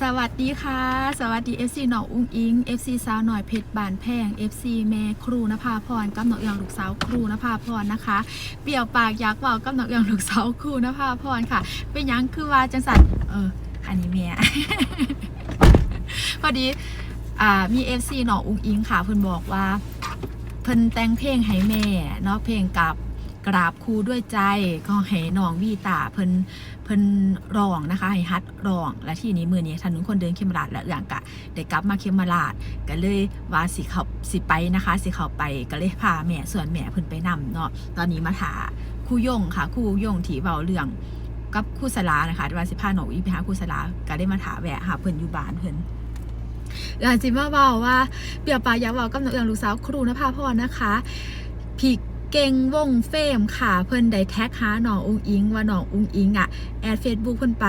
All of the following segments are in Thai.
สวัสดีค่ะ สวัสดี FC หนองอุ้งอิง FC สาวหน่อยเพชรบานแพง FC แม่ครูนภาพรกับหนองเอืองลูกสาวครูนภาพรนะคะ เปรียวปากอยากเว่ากับหนองเอืองลูกสาวครูนภาพรค่ะ เป็นยังคือว่าจังสันเอออันนี้แม่พอดีอ่ามี FC หนองอุ้งอิงค่ะเพิ่นบอกว่า เพิ่นแต่งเพลงให้แม่เนาะเพลงกับ กราบครูด้วยใจก็ให้น้องวีตาเพิ่นเพิ่นร้องนะคะให้ฮัดร้อง และที่นี้มือนี้ถนนคนเดินเขมราดและเรื่องกะได้กลับมาเขมราดก็เลยว่าสิเขาสิไปนะคะ สิเขาไปก็เลยพาแม่ส่วนแม่เพิ่นไปนำเนาะตอนนี้มาถาครูยงค่ะครูยงที่เว้าเรื่องกับครูสลานะคะว่าสิพาหนูอีไปหาครูสลาก็ได้มาถาแวะหาเพิ่นอยู่บ้านเพิ่นหลังจิมาเบาว่าเปียปาอยากเบากับน้องเอืองลูกสาวครูนภาพรนะคะพี่ เก่งวงเฟมค่ะ เพิ่นได้แท็กหาหนองอุ้งอิง ว่าหนองอุ้งอิงอะแอดเฟซบุ๊กเพิ่นไป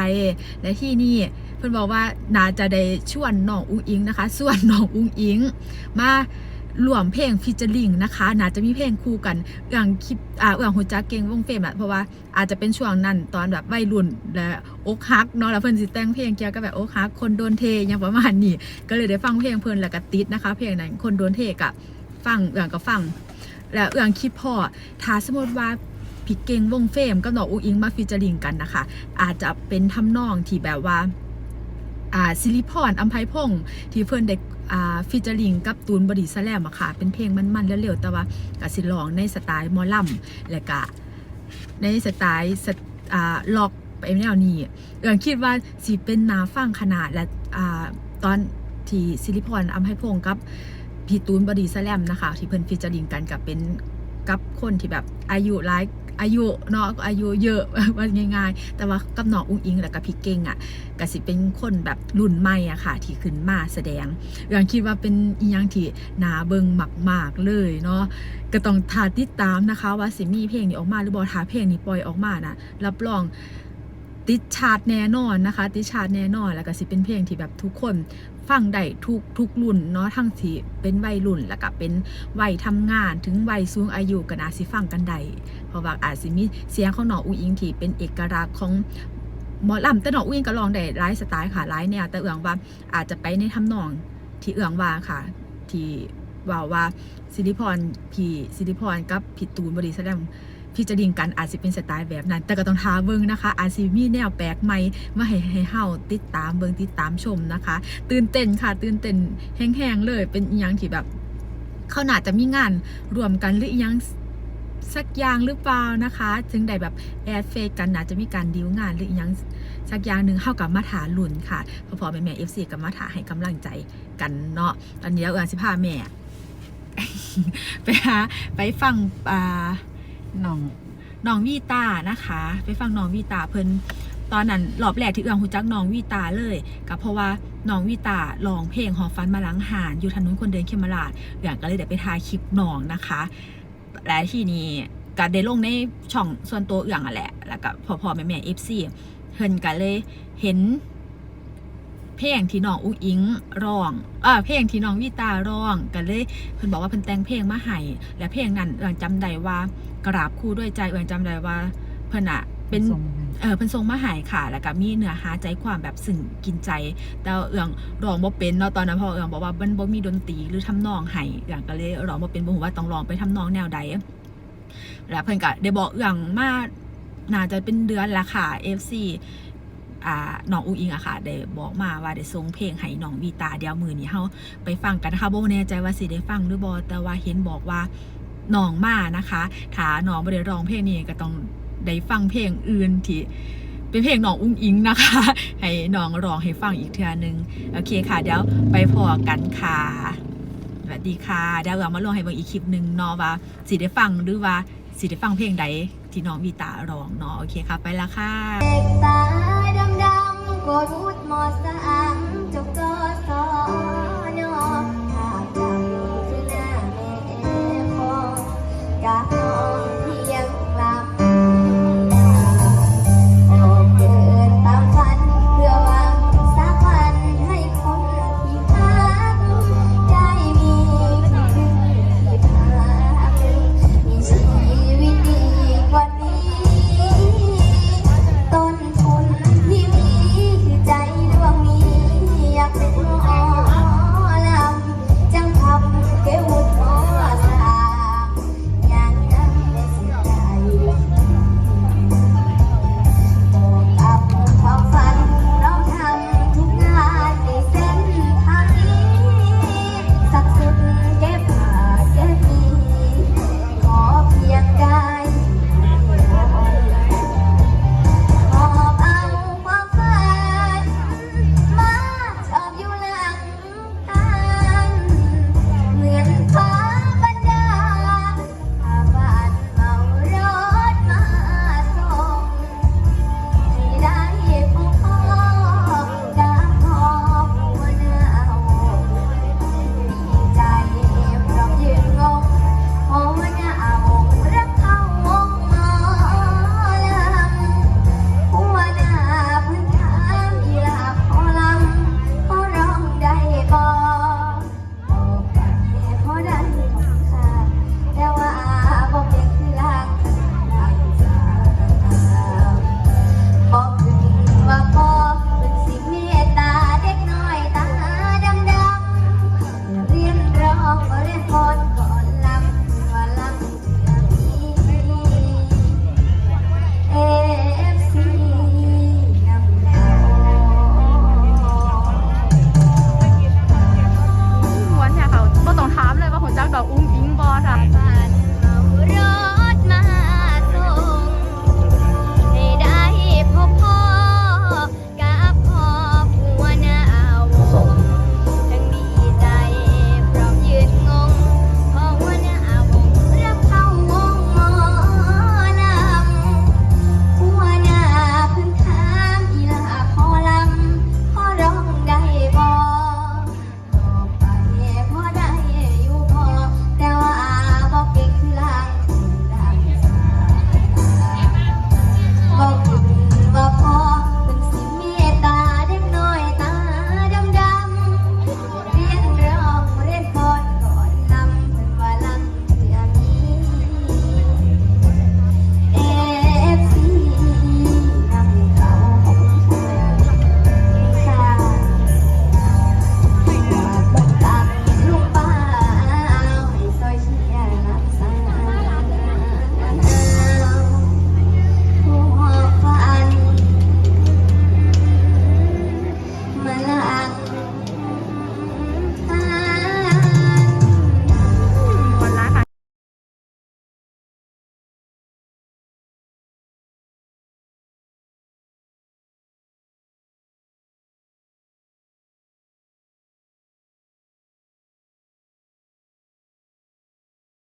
และที่นี่เพิ่นบอกว่าน่าจะได้ชวนหนองอุ้งอิงนะคะส่วนหนองอุ้งอิง มารวมเพลงฟิชเจอริงนะคะ น่าจะมีเพลงคู่กันอื่องคลิปอ่าเอื่องหัวจักเก่งวงเฟมอะเพราะว่าอาจจะเป็นช่วงนั้นตอนแบบวัยรุ่นและอกหักเนาะแล้วเพิ่นสิแต่งเพลงเกี่ยวกับแบบอกหักคนโดนเทอย่างประมาณนี้ก็เลยได้ฟังเพลงเพิ่นแล้วก็ติดนะคะ เพลงนั้นคนโดนเทกับ ฟังเอื่องก็ฟัง แล้วเอื่องคิดพ่อถ้าสมมติว่าพี่เก่งวงเฟมกับน้องอูอิงมาฟิชเจอริงกันนะคะ อาจจะเป็นทำนองที่แบบว่าอ่าซิลิพรอัมไพพงที่เพิ่นได้อ่าฟิชเจอริงกับตูนบอดี้สแลมอะค่ะ เป็นเพลงมันๆเร็วๆแต่ว่าก็สิร้องในสไตล์มอลำและก็ในสไตล์สอ่าล็อกไปแนวนี้เอื่องคิดว่าสิเป็นนาฟังขนาดและอ่าตอนที่ซิลิพรอัมไพพงกับ พี่ตูนบอดี้สลมนะคะ ที่เพิ่นฟิชเจอริงกันกับเป็นกับคนที่แบบอายุหลายอายุเนาะอายุเยอะว่าง่ายๆ แต่ว่ากับน้องอุ้งอิงและกับพี่เก่งอะก็สิเป็นคนแบบรุ่นใหม่อะค่ะ ที่ขึ้นมาแสดงอย่างคิดว่าเป็นอีหยังที่นาเบิงมากๆเลยเนาะก็ต้องทาติดตามนะคะ ว่าสิมีเพลงนี้ออกมาหรือบ่ถ้าเพลงนี้ปล่อยออกมานะรับรอง ติดชาร์ตแน่นอนนะคะ ติดชาร์ตแน่นอนแล้วก็สิเป็นเพลงที่แบบทุกคนฟังได้ทุกทุกรุ่นเนาะทั้งที่เป็นวัยรุ่นแล้วก็เป็นวัยทำงานถึงวัยสูงอายุก็น่าสิฟังกันได้เพราะว่าอาจสิมีเสียงของหนองอุ้งอิงที่เป็นเอกลักษณ์ของหมอลำแต่หนองอุ้งอิงก็ลองได้หลายสไตล์ค่ะหลายแนวแต่เอื้องว่าอาจจะไปในทำนองที่เอื้องว่าค่ะที่ว่าว่าสิริพรพี่สิริพรกับพี่ตูนบริสแลม พี่จะดิ่งกันอาจจะเป็นสไตล์แบบนั้น แต่ก็ต้องทาเบิ่งนะคะ อาจสิมีแนวแปลกใหม่มาให้ให้เฮาติดตามเบิ่งติดตามชมนะคะ ตื่นเต้นค่ะตื่นเต้นแห้งๆเลยเป็นอหยังที่แบบเขาน่าจะมีงานรวมกันหรืออหยังสักอย่างหรือเปล่านะคะ ถึงได้แบบแอดเฟซกันนาจะมีการดีลงานหรืออหยังสักอย่างหนึ่งเข้ากับมาถาลุ่นค่ะพอพอแม่แม่เอฟซีกับมาถาให้กำลังใจกันเนาะตอนนี้เราเอือนสิพาแม่ ไปหาไปฟังอ่า น้องน้องวีตานะคะ ไปฟังน้องวีตาเพิ่นตอนนั้นรอบแรกที่เอื้องหูจักน้องวีตาเลยก็เพราะว่าน้องวีตาร้องเพลงหอฟันมาลังหานอยู่ถนนคนเดินเขมราดเอื้องก็เลยได้ไปถ่ายคลิปน้องนะคะ และที่นี้ก็ได้ลงในช่องส่วนตัวเอื้องอะแหละแล้วก็พอพอแม่แม่เอฟซีเพิ่นก็เลยเห็น เพลงที่น้องอุ้งอิงร้องเออเพลงที่น้องวีตาร้องก็เลยเพิ่นบอกว่าเพิ่นแต่งเพลงมาให้และเพลงนั้นเอื้องจำได้ว่ากราบครู่ด้วยใจเอื้องจำได้ว่าเพิ่นอะเป็นเออเพิ่นส่งมาใหายค่ะ แล้วก็มีเนื้อหาใจความแบบสึ่งกินใจ แต่เอื้องร้องบ่เป็นเนาะตอนนั้นพอเอื้องบอกว่ามันบ่มีดนตรีหรือทำนองให้เอื้องก็เลยร้องบ่เป็นบ่ฮู้ว่าต้องร้องไปทำนองแนวใดแล้วเพิ่นก็ได้บอกเอื้องมาน่าจะเป็นเดือนละค่ะ FC อ่าน้องอูอิงอะค่ะได้บอกมาว่าได้ส่งเพลงให้น้องวีตาเดี๋ยวมือนี้เฮาไปฟังกันนะคะบ่แน่ใจว่าสิได้ฟังหรือบ่แต่ว่าเห็นบอกว่าน้องมานะคะถ้าน้องบ่ได้ร้องเพลงนี้ก็ต้องได้ฟังเพลงอื่นที่เป็นเพลงน้องอุ้งอิงนะคะ ให้น้องร้องให้ฟังอีกเทื่อนึง โอเคค่ะ เดี๋ยวไปพอกันค่ะสวัสดีค่ะ เดี๋ยวเรามาลองให้เบิ่งอีกคลิปหนึ่งเนาะว่าสิได้ฟังหรือว่า สิได้ฟังเพลงใดที่น้องมีตาร้องเนาะโอเคค่ะ ไปละค่ะเด็กตาดำๆกอดวุดมอสามจบก็สอ 啥的。